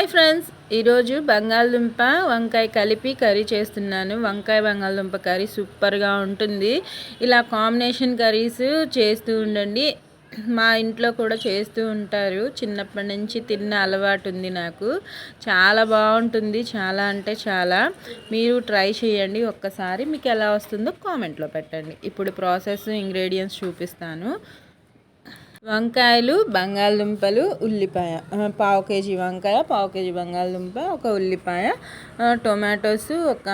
Hi friends. ఈరోజు బంగాళదుంప వంకాయ కలిపి కర్రీ చేస్తున్నాను. వంకాయ బంగాళదుంప కర్రీ సూపర్గా ఉంటుంది. ఇలా కాంబినేషన్ కర్రీస్ చేస్తూ ఉండండి. మా ఇంట్లో కూడా చేస్తూ ఉంటారు. చిన్నప్పటి నుంచి తిన్న అలవాటు ఉంది నాకు. చాలా బాగుంటుంది. చాలా అంటే చాలా. మీరు ట్రై చేయండి. ఒక్కసారి మీకు ఎలా వస్తుందో కామెంట్లో పెట్టండి. ఇప్పుడు ప్రాసెస్ ఇంగ్రీడియంట్స్ చూపిస్తాను. వంకాయలు బంగాళదుంపలు ఉల్లిపాయ. పావు కేజీ వంకాయ పావు కేజీ బంగాళదుంప ఒక ఉల్లిపాయ టొమాటోస్ ఒక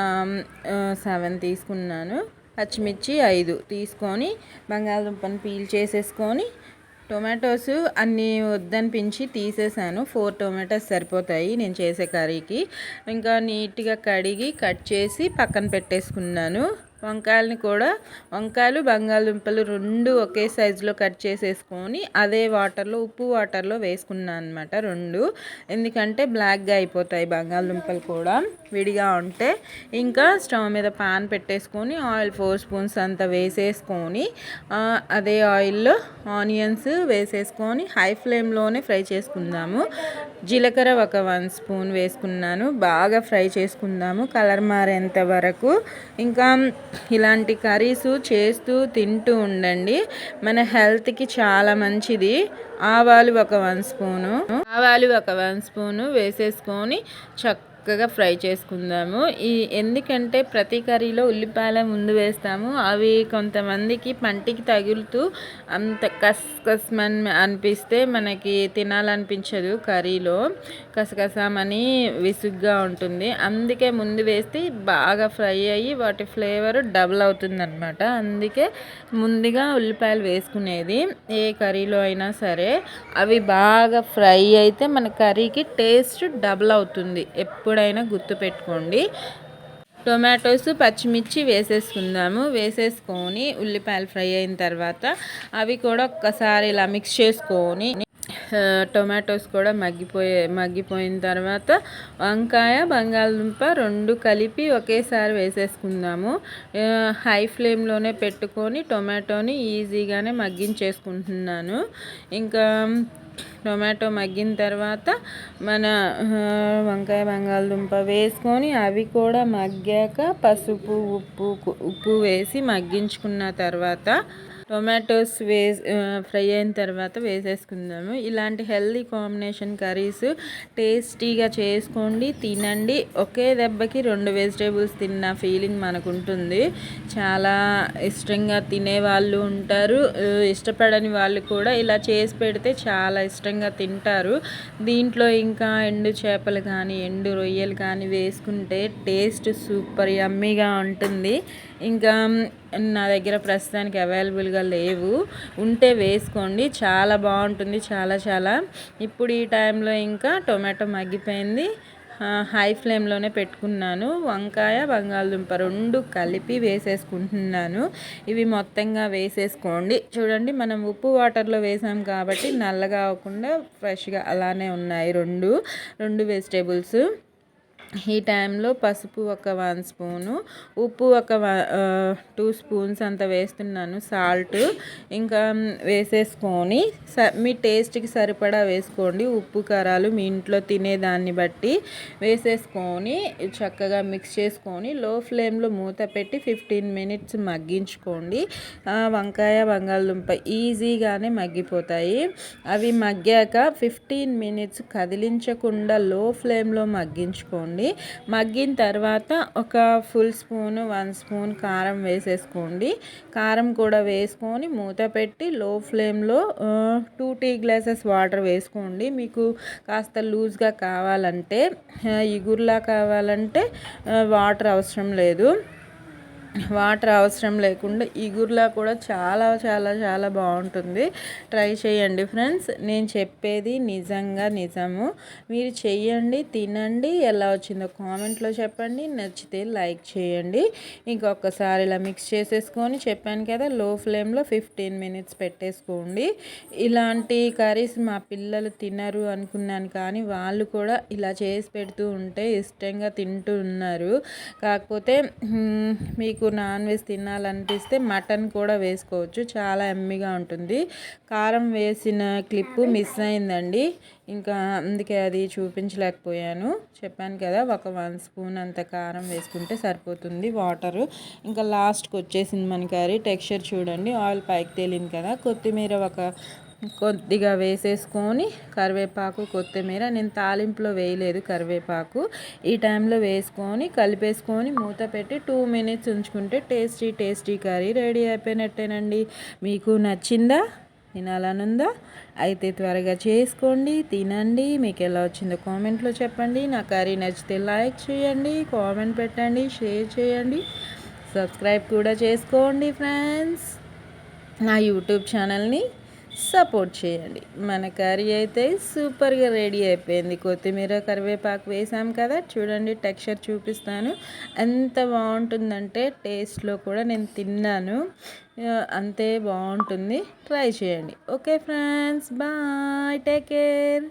సెవెన్ తీసుకున్నాను. పచ్చిమిర్చి ఐదు తీసుకొని బంగాళదుంపను పీల్ చేసేసుకొని టొమాటోస్ అన్నీ వద్దనిపించి తీసేసాను. ఫోర్ టొమాటోస్ సరిపోతాయి నేను చేసే కర్రీకి. ఇంకా నీట్గా కడిగి కట్ చేసి పక్కన పెట్టేసుకున్నాను. వంకాయలని కూడా వంకాయలు బంగాళదుంపలు రెండు ఒకే సైజులో కట్ చేసేసుకొని అదే వాటర్లో ఉప్పు వాటర్లో వేసుకున్నాను అనమాట రెండు. ఎందుకంటే బ్లాక్గా అయిపోతాయి బంగాళదుంపలు కూడా విడిగా ఉంటే. ఇంకా స్టవ్ మీద పాన్ పెట్టేసుకొని ఆయిల్ ఫోర్ స్పూన్స్ అంత వేసేసుకొని అదే ఆయిల్లో ఆనియన్స్ వేసేసుకొని హై ఫ్లేమ్లోనే ఫ్రై చేసుకుందాము. జీలకర్ర ఒక వన్ స్పూన్ వేసుకున్నాను బాగా ఫ్రై చేసుకుందాము కలర్ మారేంత వరకు. ఇంకా ఇలాంటి కర్రీస్ చేస్తూ తింటూ ఉండండి. మన హెల్త్కి చాలా మంచిది. ఆవాలు ఒక వన్ స్పూను. ఆవాలు ఒక వన్ స్పూను వేసేసుకొని చక్క చక్కగా ఫ్రై చేసుకుందాము. ఈ ఎందుకంటే ప్రతి కర్రీలో ఉల్లిపాయల ముందు వేస్తాము. అవి కొంతమందికి పంటికి తగులుతూ అంత కస్ కస్మన్ అనిపిస్తే మనకి తినాలనిపించదు కర్రీలో. కసకసామని విసుగ్గా ఉంటుంది. అందుకే ముందు వేస్తే బాగా ఫ్రై అయ్యి వాటి ఫ్లేవర్ డబుల్ అవుతుందన్నమాట. అందుకే ముందుగా ఉల్లిపాయలు వేసుకునేది. ఏ కర్రీలో అయినా సరే అవి బాగా ఫ్రై అయితే మన కర్రీకి టేస్ట్ డబుల్ అవుతుంది. ఎప్పుడు ఎప్పుడైనా గుర్తుపెట్టుకోండి. టొమాటోస్ పచ్చిమిర్చి వేసేసుకుందాము. వేసేసుకొని ఉల్లిపాయలు ఫ్రై అయిన తర్వాత అవి కూడా ఒక్కసారి ఇలా మిక్స్ చేసుకొని టొమాటోస్ కూడా మగ్గిపోయే మగ్గిపోయిన తర్వాత వంకాయ బంగాళదుంప రెండు కలిపి ఒకేసారి వేసేసుకుందాము. హై ఫ్లేమ్లోనే పెట్టుకొని టొమాటోని ఈజీగానే మగ్గించేసుకుంటున్నాను. ఇంకా టొమాటో మగ్గిన తర్వాత మన వంకాయ బంగాళదుంప వేసుకొని అవి కూడా మగ్గాక పసుపు ఉప్పు ఉప్పు వేసి మగ్గించుకున్న తర్వాత టొమాటోస్ వేసి ఫ్రై అయిన తర్వాత వేసేసుకుందాము. ఇలాంటి హెల్దీ కాంబినేషన్ కర్రీస్ టేస్టీగా చేసుకోండి తినండి. ఒకే దెబ్బకి రెండు వెజిటేబుల్స్ తిన్న ఫీలింగ్ మనకు ఉంటుంది చాలా ఇష్టంగా తినే వాళ్ళు ఉంటారు. ఇష్టపడని వాళ్ళు కూడా ఇలా చేసి పెడితే చాలా ఇష్టంగా తింటారు. దీంట్లో ఇంకా ఎండు చేపలు కానీ ఎండు రొయ్యలు కానీ వేసుకుంటే టేస్ట్ సూపర్ యమ్మీగా ఉంటుంది. ఇంకా నా దగ్గర ప్రస్తుతానికి అవైలబుల్గా లేవు. ఉంటే వేసుకోండి. చాలా బాగుంటుంది. చాలా చాలా. ఇప్పుడు ఈ టైంలో ఇంకా టొమాటో మగ్గిపోయింది. హై ఫ్లేమ్లోనే పెట్టుకున్నాను. వంకాయ బంగాళదుంప రెండు కలిపి వేసేసుకుంటున్నాను. ఇవి మొత్తంగా వేసేసుకోండి. చూడండి మనం ఉప్పు వాటర్లో వేసాం కాబట్టి నల్లగా అవ్వకుండా ఫ్రెష్గా అలానే ఉన్నాయి రెండు. రెండు వెజిటేబుల్స్. ఈ టైంలో పసుపు ఒక వన్ స్పూను ఉప్పు ఒక టూ స్పూన్స్ అంత వేస్తున్నాను సాల్ట్ ఇంకా వేసేసుకొని మీ టేస్ట్కి సరిపడా వేసుకోండి. ఉప్పు కారాలు మీ ఇంట్లో తినేదాన్ని బట్టి వేసేసుకొని చక్కగా మిక్స్ చేసుకొని లో ఫ్లేమ్లో మూత పెట్టి ఫిఫ్టీన్ మినిట్స్ మగ్గించుకోండి. వంకాయ బంగాళదుంప ఈజీగానే మగ్గిపోతాయి. అవి మగ్గాక ఫిఫ్టీన్ మినిట్స్ కదిలించకుండా లో ఫ్లేమ్లో మగ్గించుకోండి. వేసుకోండి. మగ్గిన తర్వాత ఒక ఫుల్ స్పూన్ వన్ స్పూన్ కారం వేసేసుకోండి. కారం కూడా వేసుకొని మూత పెట్టి లో ఫ్లేమ్లో టూ టీ గ్లాసెస్ వాటర్ వేసుకోండి. మీకు కాస్త లూజ్గా కావాలంటే ఇగుర్లా కావాలంటే వాటర్ అవసరం లేదు. వాటర్ అవసరం లేకుండా ఇగుర్లా కూడా చాలా చాలా చాలా బాగుంటుంది. ట్రై చేయండి ఫ్రెండ్స్. నేను చెప్పేది నిజంగా నిజము. మీరు చెయ్యండి తినండి. ఎలా వచ్చిందో కామెంట్లో చెప్పండి. నచ్చితే లైక్ చేయండి. ఇంకొకసారి ఇలా మిక్స్ చేసేసుకొని చెప్పాను కదా లో ఫ్లేమ్లో ఫిఫ్టీన్ మినిట్స్ పెట్టేసుకోండి. ఇలాంటి కర్రీస్ మా పిల్లలు తినరు అనుకున్నాను కానీ వాళ్ళు కూడా ఇలా చేసి పెడుతూ ఉంటే ఇష్టంగా తింటూ ఉన్నారు కాకపోతే మీకు మీకు నాన్ వెజ్ తినాలనిపిస్తే మటన్ కూడా వేసుకోవచ్చు. చాలా ఎమ్మిగా ఉంటుంది. కారం వేసిన క్లిప్పు మిస్ అయిందండి. ఇంకా అందుకే అది చూపించలేకపోయాను. చెప్పాను కదా ఒక వన్ స్పూన్ అంత కారం వేసుకుంటే సరిపోతుంది వాటరు. ఇంకా లాస్ట్కి వచ్చేసింది మన కర్రీ. టెక్స్చర్ చూడండి. ఆయిల్ పైకి తేలింది కదా. కొత్తిమీర ఒక కొద్దిగా వేసేసుకొని కరివేపాకు కొత్తిమీర. నేను తాలింపులో వేయలేదు కరివేపాకు. ఈ టైంలో వేసుకొని కలిపేసుకొని మూత పెట్టి టూ మినిట్స్ ఉంచుకుంటే టేస్టీ టేస్టీ కర్రీ రెడీ అయిపోయినట్టేనండి. మీకు నచ్చిందా? తినాలనుందా? అయితే త్వరగా చేసుకోండి తినండి. మీకు ఎలా వచ్చిందో కామెంట్లో చెప్పండి. నా కర్రీ నచ్చితే లైక్ చేయండి కామెంట్ పెట్టండి షేర్ చేయండి. సబ్స్క్రైబ్ కూడా చేసుకోండి ఫ్రెండ్స్. నా యూట్యూబ్ ఛానల్ని సపోర్ట్ చేయండి. మన కర్రీ అయితే సూపర్గా రెడీ అయిపోయింది. కొత్తిమీర కరివేపాకు వేసాం కదా చూడండి టెక్స్చర్ చూపిస్తాను. ఎంత బాగుంటుందంటే టేస్ట్లో కూడా నేను తిన్నాను. అంతే బాగుంటుంది. ట్రై చేయండి. Okay friends bye take care.